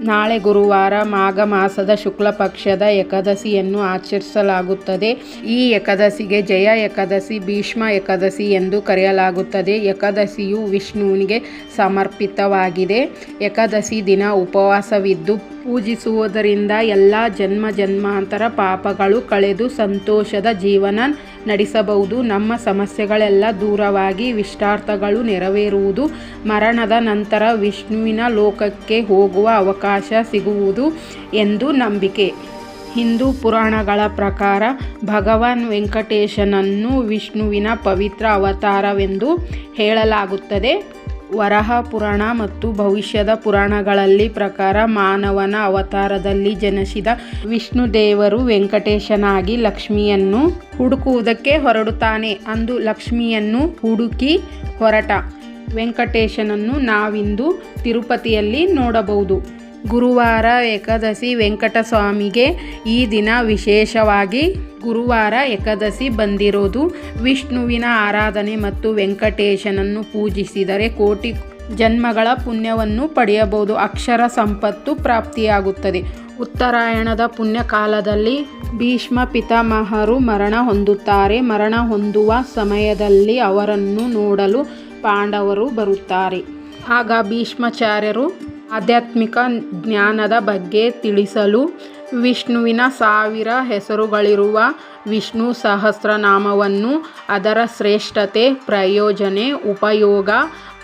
ನಾಳೆ ಗುರುವಾರ ಮಾಘ ಮಾಸದ ಶುಕ್ಲ ಪಕ್ಷದ ಏಕಾದಶಿಯನ್ನು ಆಚರಿಸಲಾಗುತ್ತದೆ. ಈ ಏಕಾದಶಿಗೆ ಜಯ ಏಕಾದಶಿ, ಭೀಷ್ಮ ಏಕಾದಶಿ ಎಂದು ಕರೆಯಲಾಗುತ್ತದೆ. ಏಕಾದಶಿಯು ವಿಷ್ಣುವಿಗೆ ಸಮರ್ಪಿತವಾಗಿದೆ. ಏಕಾದಶಿ ದಿನ ಉಪವಾಸವಿದ್ದು ಪೂಜಿಸುವುದರಿಂದ ಎಲ್ಲ ಜನ್ಮ ಜನ್ಮಾಂತರ ಪಾಪಗಳು ಕಳೆದು ಸಂತೋಷದ ಜೀವನ ನಡೆಸಬಹುದು. ನಮ್ಮ ಸಮಸ್ಯೆಗಳೆಲ್ಲ ದೂರವಾಗಿ ವಿಷ್ಟಾರ್ಥಗಳು ನೆರವೇರುವುದು, ಮರಣದ ನಂತರ ವಿಷ್ಣುವಿನ ಲೋಕಕ್ಕೆ ಹೋಗುವ ಅವಕಾಶ ಸಿಗುವುದು ಎಂದು ನಂಬಿಕೆ. ಹಿಂದೂ ಪುರಾಣಗಳ ಪ್ರಕಾರ ಭಗವಾನ್ ವೆಂಕಟೇಶನನ್ನು ವಿಷ್ಣುವಿನ ಪವಿತ್ರ ಅವತಾರವೆಂದು ಹೇಳಲಾಗುತ್ತದೆ. ವರಾಹ ಪುರಾಣ ಮತ್ತು ಭವಿಷ್ಯದ ಪುರಾಣಗಳಲ್ಲಿ ಪ್ರಕಾರ ಮಾನವನ ಅವತಾರದಲ್ಲಿ ಜನಿಸಿದ ವಿಷ್ಣು ದೇವರು ವೆಂಕಟೇಶನಾಗಿ ಲಕ್ಷ್ಮಿಯನ್ನು ಹುಡುಕುವುದಕ್ಕೆ ಹೊರಡುತ್ತಾನೆ. ಅಂದು ಲಕ್ಷ್ಮಿಯನ್ನು ಹುಡುಕಿ ಹೊರಟ. ವೆಂಕಟೇಶನನ್ನು ನಾವಿಂದು ತಿರುಪತಿಯಲ್ಲಿ ನೋಡಬಹುದು. ಗುರುವಾರ ಏಕಾದಶಿ ವೆಂಕಟಸ್ವಾಮಿಗೆ ಈ ದಿನ ವಿಶೇಷವಾಗಿ ಗುರುವಾರ ಏಕಾದಶಿ ಬಂದಿರೋದು. ವಿಷ್ಣುವಿನ ಆರಾಧನೆ ಮತ್ತು ವೆಂಕಟೇಶನನ್ನು ಪೂಜಿಸಿದರೆ ಕೋಟಿ ಜನ್ಮಗಳ ಪುಣ್ಯವನ್ನು ಪಡೆಯಬಹುದು. ಅಕ್ಷರ ಸಂಪತ್ತು ಪ್ರಾಪ್ತಿಯಾಗುತ್ತದೆ. ಉತ್ತರಾಯಣದ ಪುಣ್ಯಕಾಲದಲ್ಲಿ ಭೀಷ್ಮ ಪಿತಾಮಹರು ಮರಣ ಹೊಂದುತ್ತಾರೆ. ಮರಣ ಹೊಂದುವ ಸಮಯದಲ್ಲಿ ಅವರನ್ನು ನೋಡಲು ಪಾಂಡವರು ಬರುತ್ತಾರೆ. ಆಗ ಭೀಷ್ಮಾಚಾರ್ಯರು ಆಧ್ಯಾತ್ಮಿಕ ಜ್ಞಾನದ ಬಗ್ಗೆ ತಿಳಿಸಲು ವಿಷ್ಣುವಿನ ಸಾವಿರ ಹೆಸರುಗಳಿರುವ ವಿಷ್ಣು ಸಹಸ್ರನಾಮವನ್ನು ಅದರ ಶ್ರೇಷ್ಠತೆ, ಪ್ರಯೋಜನೆ, ಉಪಯೋಗ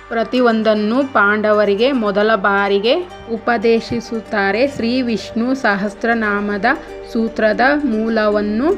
ಪ್ರತಿಯೊಂದನ್ನು ಪಾಂಡವರಿಗೆ ಮೊದಲ ಬಾರಿಗೆ ಉಪದೇಶಿಸುತ್ತಾರೆ. ಶ್ರೀ ವಿಷ್ಣು ಸಹಸ್ರನಾಮದ ಸೂತ್ರದ ಮೂಲವನ್ನು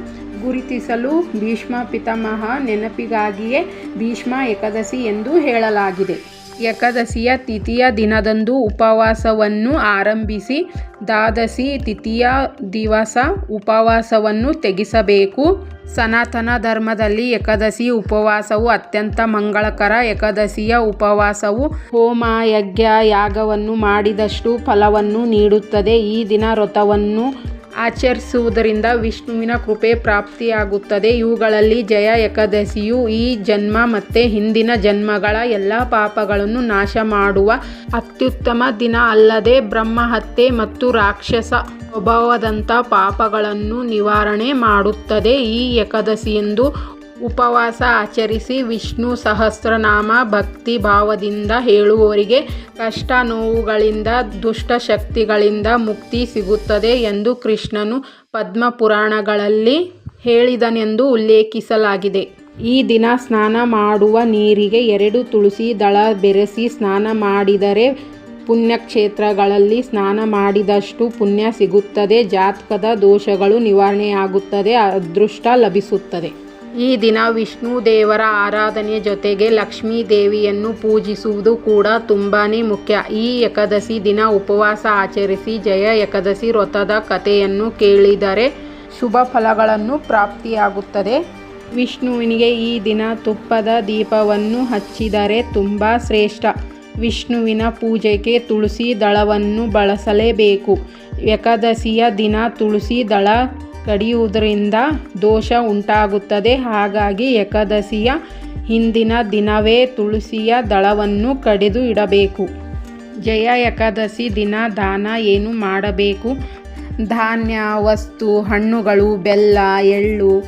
ಗುರುತಿಸಲು ಭೀಷ್ಮ ಪಿತಾಮಹ ನೆನಪಿಗಾಗಿಯೇ ಭೀಷ್ಮ ಏಕಾದಶಿ ಎಂದು ಹೇಳಲಾಗಿದೆ. ಏಕಾದಶಿಯ ತಿಥಿಯ ದಿನದಂದು ಉಪವಾಸವನ್ನು ಆರಂಭಿಸಿ ದ್ವಾದಶಿ ತಿಥಿಯ ದಿವಸ ಉಪವಾಸವನ್ನು ತೆಗೆಸಬೇಕು. ಸನಾತನ ಧರ್ಮದಲ್ಲಿ ಏಕಾದಶಿ ಉಪವಾಸವು ಅತ್ಯಂತ ಮಂಗಳಕರ. ಏಕಾದಶಿಯ ಉಪವಾಸವು ಹೋಮ ಯಜ್ಞ ಯಾಗವನ್ನು ಮಾಡಿದಷ್ಟು ಫಲವನ್ನು ನೀಡುತ್ತದೆ. ಈ ದಿನ ವ್ರತವನ್ನು ಆಚರಿಸುವುದರಿಂದ ವಿಷ್ಣುವಿನ ಕೃಪೆ ಪ್ರಾಪ್ತಿಯಾಗುತ್ತದೆ. ಇವುಗಳಲ್ಲಿ ಜಯ ಏಕಾದಶಿಯು ಈ ಜನ್ಮ ಮತ್ತು ಹಿಂದಿನ ಜನ್ಮಗಳ ಎಲ್ಲ ಪಾಪಗಳನ್ನು ನಾಶ ಮಾಡುವ ಅತ್ಯುತ್ತಮ ದಿನ ಅಲ್ಲದೆ ಬ್ರಹ್ಮಹತ್ಯೆ ಮತ್ತು ರಾಕ್ಷಸ ಸ್ವಭಾವದಂಥ ಪಾಪಗಳನ್ನು ನಿವಾರಣೆ ಮಾಡುತ್ತದೆ. ಈ ಏಕಾದಶಿಯಂದು ಉಪವಾಸ ಆಚರಿಸಿ ವಿಷ್ಣು ಸಹಸ್ರನಾಮ ಭಕ್ತಿ ಭಾವದಿಂದ ಹೇಳುವವರಿಗೆ ಕಷ್ಟ ನೋವುಗಳಿಂದ ದುಷ್ಟ ಶಕ್ತಿಗಳಿಂದ ಮುಕ್ತಿ ಸಿಗುತ್ತದೆ ಎಂದು ಕೃಷ್ಣನು ಪದ್ಮಪುರಾಣಗಳಲ್ಲಿ ಹೇಳಿದನೆಂದು ಉಲ್ಲೇಖಿಸಲಾಗಿದೆ. ಈ ದಿನ ಸ್ನಾನ ಮಾಡುವ ನೀರಿಗೆ ಎರಡು ತುಳಸಿ ದಳ ಬೆರೆಸಿ ಸ್ನಾನ ಮಾಡಿದರೆ ಪುಣ್ಯಕ್ಷೇತ್ರಗಳಲ್ಲಿ ಸ್ನಾನ ಮಾಡಿದಷ್ಟು ಪುಣ್ಯ ಸಿಗುತ್ತದೆ, ಜಾತಕದ ದೋಷಗಳು ನಿವಾರಣೆಯಾಗುತ್ತದೆ, ಅದೃಷ್ಟ ಲಭಿಸುತ್ತದೆ. ಈ ದಿನ ವಿಷ್ಣು ದೇವರ ಆರಾಧನೆ ಜೊತೆಗೆ ಲಕ್ಷ್ಮೀ ದೇವಿಯನ್ನು ಪೂಜಿಸುವುದು ಕೂಡ ತುಂಬಾ ಮುಖ್ಯ. ಈ ಏಕಾದಶಿ ದಿನ ಉಪವಾಸ ಆಚರಿಸಿ ಜಯ ಏಕಾದಶಿ ವ್ರತದ ಕಥೆಯನ್ನು ಕೇಳಿದರೆ ಶುಭ ಫಲಗಳನ್ನು ಪ್ರಾಪ್ತಿಯಾಗುತ್ತದೆ. ವಿಷ್ಣುವಿನಿಗೆ ಈ ದಿನ ತುಪ್ಪದ ದೀಪವನ್ನು ಹಚ್ಚಿದರೆ ತುಂಬ ಶ್ರೇಷ್ಠ. ವಿಷ್ಣುವಿನ ಪೂಜೆಗೆ ತುಳಸಿ ದಳವನ್ನು ಬಳಸಲೇಬೇಕು. ಏಕಾದಶಿಯ ದಿನ ತುಳಸಿ ದಳ ಕಡಿಯುವುದರಿಂದ ದೋಷ ಉಂಟಾಗುತ್ತದೆ. ಹಾಗಾಗಿ ಏಕಾದಶಿಯ ಹಿಂದಿನ ದಿನವೇ ತುಳಸಿಯ ದಳವನ್ನು ಕಡಿದು ಇಡಬೇಕು. ಜಯ ಏಕಾದಶಿ ದಿನ ದಾನ ಏನು ಮಾಡಬೇಕು? ಧಾನ್ಯ, ವಸ್ತು, ಹಣ್ಣುಗಳು, ಬೆಲ್ಲ, ಎಳ್ಳು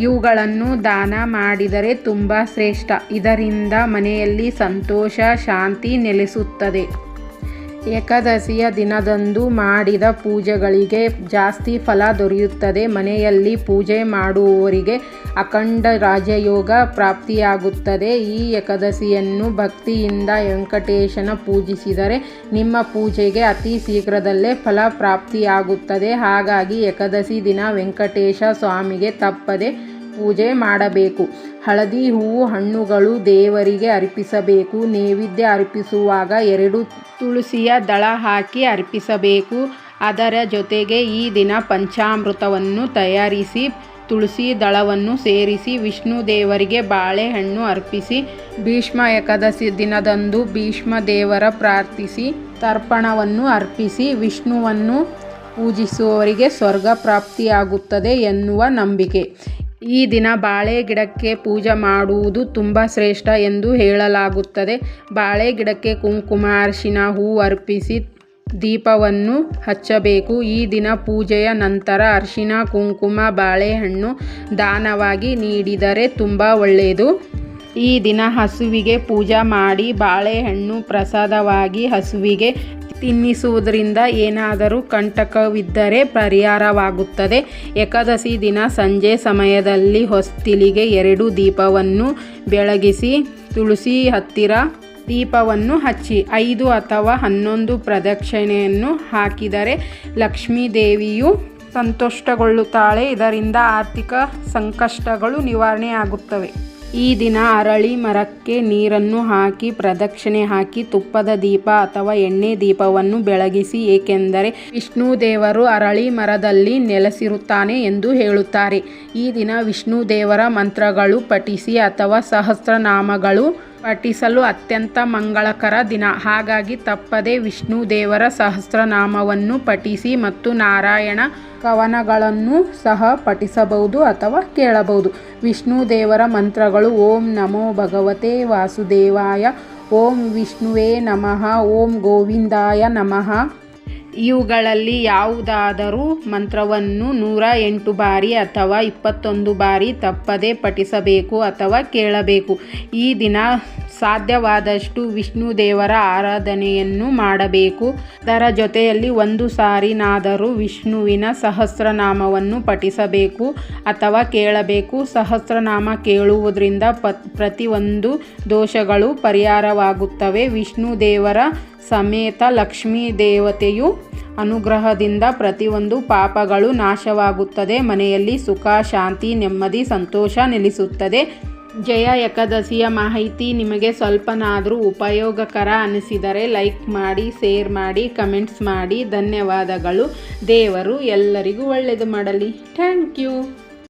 ಇವುಗಳನ್ನು ದಾನ ಮಾಡಿದರೆ ತುಂಬ ಶ್ರೇಷ್ಠ. ಇದರಿಂದ ಮನೆಯಲ್ಲಿ ಸಂತೋಷ, ಶಾಂತಿ ನೆಲೆಸುತ್ತದೆ. ಏಕಾದಶಿಯ ದಿನದಂದು ಮಾಡಿದ ಪೂಜೆಗಳಿಗೆ ಜಾಸ್ತಿ ಫಲ ದೊರೆಯುತ್ತದೆ. ಮನೆಯಲ್ಲಿ ಪೂಜೆ ಮಾಡುವವರಿಗೆ ಅಖಂಡ ರಾಜಯೋಗ ಪ್ರಾಪ್ತಿಯಾಗುತ್ತದೆ. ಈ ಏಕಾದಶಿಯನ್ನು ಭಕ್ತಿಯಿಂದ ವೆಂಕಟೇಶನ ಪೂಜಿಸಿದರೆ ನಿಮ್ಮ ಪೂಜೆಗೆ ಅತಿ ಶೀಘ್ರದಲ್ಲೇ ಫಲ ಪ್ರಾಪ್ತಿಯಾಗುತ್ತದೆ. ಹಾಗಾಗಿ ಏಕಾದಶಿ ದಿನ ವೆಂಕಟೇಶ ಸ್ವಾಮಿಗೆ ತಪ್ಪದೆ ಪೂಜೆ ಮಾಡಬೇಕು. ಹಳದಿ ಹೂವು ಹಣ್ಣುಗಳು ದೇವರಿಗೆ ಅರ್ಪಿಸಬೇಕು. ನೈವೇದ್ಯ ಅರ್ಪಿಸುವಾಗ ಎರಡು ತುಳಸಿಯ ದಳ ಹಾಕಿ ಅರ್ಪಿಸಬೇಕು. ಅದರ ಜೊತೆಗೆ ಈ ದಿನ ಪಂಚಾಮೃತವನ್ನು ತಯಾರಿಸಿ, ತುಳಸಿ ದಳವನ್ನು ಸೇರಿಸಿ, ವಿಷ್ಣು ದೇವರಿಗೆ ಬಾಳೆಹಣ್ಣು ಅರ್ಪಿಸಿ, ಭೀಷ್ಮ ಏಕಾದಶಿ ದಿನದಂದು ಭೀಷ್ಮ ದೇವರ ಪ್ರಾರ್ಥಿಸಿ, ತರ್ಪಣವನ್ನು ಅರ್ಪಿಸಿ, ವಿಷ್ಣುವನ್ನು ಪೂಜಿಸುವವರಿಗೆ ಸ್ವರ್ಗ ಪ್ರಾಪ್ತಿಯಾಗುತ್ತದೆ ಎನ್ನುವ ನಂಬಿಕೆ. ಈ ದಿನ ಬಾಳೆ ಗಿಡಕ್ಕೆ ಪೂಜೆ ಮಾಡುವುದು ತುಂಬ ಶ್ರೇಷ್ಠ ಎಂದು ಹೇಳಲಾಗುತ್ತದೆ. ಬಾಳೆ ಗಿಡಕ್ಕೆ ಕುಂಕುಮ ಅರಿಶಿನ ಹೂ ಅರ್ಪಿಸಿ ದೀಪವನ್ನು ಹಚ್ಚಬೇಕು. ಈ ದಿನ ಪೂಜೆಯ ನಂತರ ಅರಿಶಿನ, ಕುಂಕುಮ, ಬಾಳೆಹಣ್ಣು ದಾನವಾಗಿ ನೀಡಿದರೆ ತುಂಬ ಒಳ್ಳೆಯದು. ಈ ದಿನ ಹಸುವಿಗೆ ಪೂಜೆ ಮಾಡಿ ಬಾಳೆಹಣ್ಣು ಪ್ರಸಾದವಾಗಿ ಹಸುವಿಗೆ ತಿನ್ನಿಸುವುದರಿಂದ ಏನಾದರೂ ಕಂಟಕವಿದ್ದರೆ ಪರಿಹಾರವಾಗುತ್ತದೆ. ಏಕಾದಶಿ ದಿನ ಸಂಜೆ ಸಮಯದಲ್ಲಿ ಹೊಸ್ತಿಲಿಗೆ ಎರಡು ದೀಪವನ್ನು ಬೆಳಗಿಸಿ ತುಳಸಿ ಹತ್ತಿರ ದೀಪವನ್ನು ಹಚ್ಚಿ, ಐದು ಅಥವಾ ಹನ್ನೊಂದು ಪ್ರದಕ್ಷಿಣೆಯನ್ನು ಹಾಕಿದರೆ ಲಕ್ಷ್ಮೀದೇವಿಯು ಸಂತುಷ್ಟಗೊಳ್ಳುತ್ತಾಳೆ. ಇದರಿಂದ ಆರ್ಥಿಕ ಸಂಕಷ್ಟಗಳು ನಿವಾರಣೆ ಆಗುತ್ತವೆ ಈ ದಿನ ಅರಳಿ ಮರಕ್ಕೆ ನೀರನ್ನು ಹಾಕಿ ಪ್ರದಕ್ಷಿಣೆ ಹಾಕಿ ತುಪ್ಪದ ದೀಪ ಅಥವಾ ಎಣ್ಣೆ ದೀಪವನ್ನು ಬೆಳಗಿಸಿ, ಏಕೆಂದರೆ ವಿಷ್ಣು ದೇವರು ಅರಳಿ ಮರದಲ್ಲಿ ನೆಲೆಸಿರುತ್ತಾನೆ ಎಂದು ಹೇಳುತ್ತಾರೆ. ಈ ದಿನ ವಿಷ್ಣು ದೇವರ ಮಂತ್ರಗಳು ಪಠಿಸಿ ಅಥವಾ ಸಹಸ್ರನಾಮಗಳು ಪಠಿಸಲು ಅತ್ಯಂತ ಮಂಗಳಕರ ದಿನ. ಹಾಗಾಗಿ ತಪ್ಪದೆ ವಿಷ್ಣು ದೇವರ ಸಹಸ್ರನಾಮವನ್ನು ಪಠಿಸಿ ಮತ್ತು ನಾರಾಯಣ ಕವನಗಳನ್ನು ಸಹ ಪಠಿಸಬಹುದು ಅಥವಾ ಕೇಳಬಹುದು. ವಿಷ್ಣು ದೇವರ ಮಂತ್ರಗಳು ಓಂ ನಮೋ ಭಗವತೆ ವಾಸುದೇವಾಯ, ಓಂ ವಿಷ್ಣುವೇ ನಮಃ, ಓಂ ಗೋವಿಂದಾಯ ನಮಃ. ಇವುಗಳಲ್ಲಿ ಯಾವುದಾದರೂ ಮಂತ್ರವನ್ನು ನೂರ ಎಂಟು ಬಾರಿ ಅಥವಾ ಇಪ್ಪತ್ತೊಂದು ಬಾರಿ ತಪ್ಪದೆ ಪಠಿಸಬೇಕು ಅಥವಾ ಕೇಳಬೇಕು. ಈ ದಿನ ಸಾಧ್ಯವಾದಷ್ಟು ವಿಷ್ಣು ದೇವರ ಆರಾಧನೆಯನ್ನು ಮಾಡಬೇಕು. ಅದರ ಜೊತೆಯಲ್ಲಿ ಒಂದು ಸಾರಿನಾದರೂ ವಿಷ್ಣುವಿನ ಸಹಸ್ರನಾಮವನ್ನು ಪಠಿಸಬೇಕು ಅಥವಾ ಕೇಳಬೇಕು. ಸಹಸ್ರನಾಮ ಕೇಳುವುದರಿಂದ ಪ, ಪ್ರತಿಯೊಂದು ದೋಷಗಳು ಪರಿಹಾರವಾಗುತ್ತವೆ. ವಿಷ್ಣು ದೇವರ ಸಮೇತ ಲಕ್ಷ್ಮೀ ದೇವತೆಯು ಅನುಗ್ರಹದಿಂದ ಪ್ರತಿಯೊಂದು ಪಾಪಗಳು ನಾಶವಾಗುತ್ತದೆ. ಮನೆಯಲ್ಲಿ ಸುಖ, ಶಾಂತಿ, ನೆಮ್ಮದಿ, ಸಂತೋಷ ನೆಲೆಸುತ್ತದೆ. ಜಯ ಏಕಾದಶಿಯ ಮಾಹಿತಿ ನಿಮಗೆ ಸ್ವಲ್ಪನಾದರೂ ಉಪಯೋಗಕರ ಅನಿಸಿದರೆ ಲೈಕ್ ಮಾಡಿ, ಶೇರ್ ಮಾಡಿ, ಕಮೆಂಟ್ಸ್ ಮಾಡಿ. ಧನ್ಯವಾದಗಳು. ದೇವರು ಎಲ್ಲರಿಗೂ ಒಳ್ಳೆಯದು ಮಾಡಲಿ. Thank you.